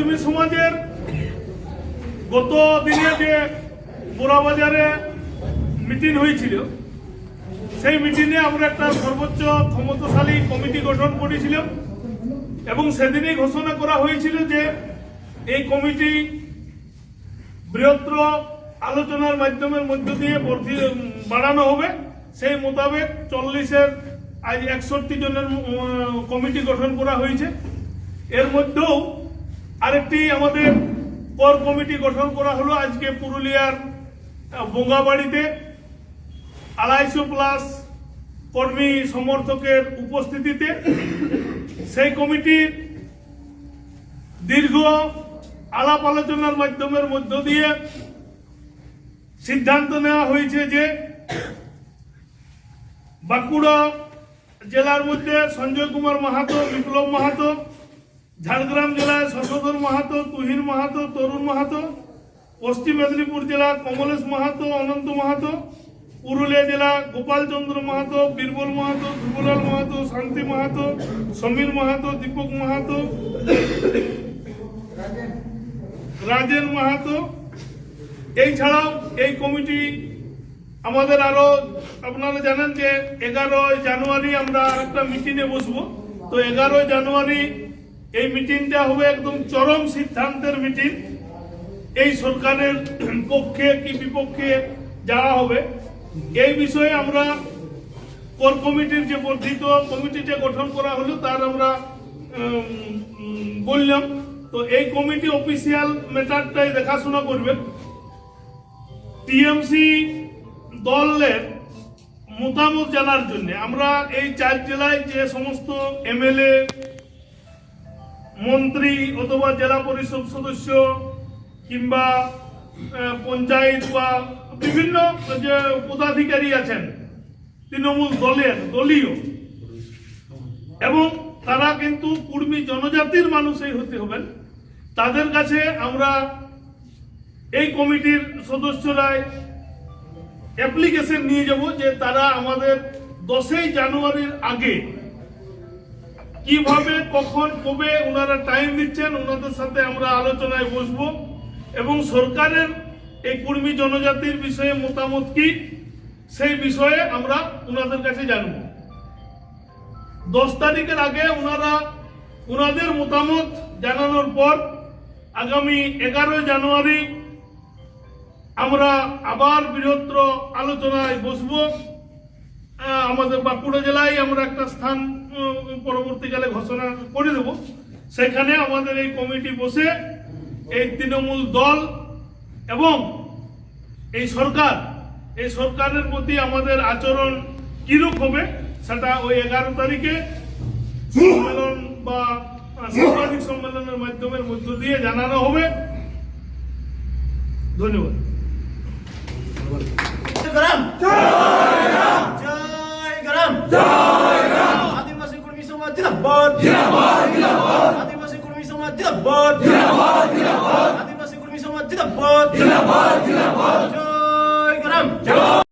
কুর্মী সমাজের গত দিনে যে বোরাবাজারে মিটিং হয়েছিল, সেই মিটিংয়ে আমরা একটা সর্বোচ্চ ক্ষমতাশালী কমিটি গঠন করেছিলাম এবং সেদিনই ঘোষণা করা হয়েছিল যে এই কমিটি বৃহত্তর আলোচনার মাধ্যমের মধ্য দিয়ে বাড়ানো হবে। সেই মোতাবেক চল্লিশের আজ একষট্টি জনের কমিটি গঠন করা হয়েছে। এর মধ্যেও আরেকটি আমাদের কর কমিটি গঠন করা হলো আজকে পুরুলিয়ার বোঙ্গাবাড়িতে। আড়াইশো প্লাস কর্মী সমর্থকের উপস্থিতিতে সেই কমিটির দীর্ঘ আলাপ আলোচনার মাধ্যমের মধ্য দিয়ে সিদ্ধান্ত নেওয়া হয়েছে যে বাঁকুড়া জেলার মধ্যে সঞ্জয় কুমার মাহাতো, বিপ্লব মাহাতো ঝাড়গ্রাম জেলায় শশধর মাহাতো, তুহির মাহাতো, তরুণ মাহাতো, পশ্চিম মেদিনীপুর জেলা কমলেশ মাহাতো, অনন্ত মাহাতো, পুরুলিয়া জেলা গোপালচন্দ্র মাহাতো, বীরবল মাহাতো ধ্রুবলাল মাহাতো, শান্তি মাহাতো, সমীর মাহাতো, দীপক মাহাতো, রাজেন মাহাতো। এই ছাড়াও এই কমিটি আমাদের আরও আপনারা জানেন যে এগারোই জানুয়ারি আমরা একটা মিটিংয়ে বসবো। তো এগারোই জানুয়ারি এই মিটিংটা হবে একদম চরম সিদ্ধান্তের মিটিং। এই সরকারের পক্ষে কি বিপক্ষে যাওয়া হবে, এই বিষয়ে আমরা কোর কমিটির যে বর্ধিত কমিটিটা গঠন করা হলো, তার আমরা বললাম। তো এই কমিটি অফিসিয়াল ম্যাটারটাই দেখাশোনা করবে। টিএমসি দলের মতামত জানার জন্য আমরা এই চার জেলায় যে সমস্ত এমএলএ মন্ত্রী অথবা জেলা পরিষদ সদস্য কিংবা পঞ্চায়েত বা বিভিন্ন যে পদাধিকারী আছেন, তৃণমূল দলের দলীয়, এবং তারা কিন্তু কুর্মী জনজাতির মানুষই হতে হবেন। তাদের কাছে আমরা এই কমিটির সদস্যরাই অ্যাপ্লিকেশন নিয়ে যাব যে তারা আমাদের দশই জানুয়ারির আগে কীভাবে, কখন, কবে ওনারা টাইম দিচ্ছেন ওনাদের সাথে আমরা আলোচনায় বসবো। এবং সরকারের এই কুর্মী জনজাতির বিষয়ে মতামত কি, সেই বিষয়ে আমরা ওনাদের কাছে জানব। দশ তারিখের আগে ওনারা ওনাদের মতামত জানানোর পর আগামী এগারোই জানুয়ারি আমরা আবার বৃহত্তর আলোচনায় বসবো। আমাদের বাঁকুড়া জেলায় আমরা একটা স্থান পরবর্তীকালে ঘোষণা করে দেব। সেখানে আমাদের এই কমিটি বসে এই তৃণমূল দল এবং এই সরকার, এই সরকারের প্রতি আমাদের আচরণ কিরূপ হবে সেটা ওই এগারো তারিখে সম্মেলন বা সাংবাদিক সম্মেলনের মাধ্যমের মধ্য দিয়ে জানানো হবে। ধন্যবাদ গরম জয় গরম জয় গরম আদিবাসী কর্মী সমাজ জিন্দাবাদ জিন্দাবাদ জিন্দাবাদ আদিবাসী কর্মী সমাজ জিন্দাবাদ জিন্দাবাদ জিন্দাবাদ। আদিবাসী কর্মী সমাজ জিন্দাবাদ। জিন্দাবাদ জিন্দাবাদ। জয় গ্রাম। জয়।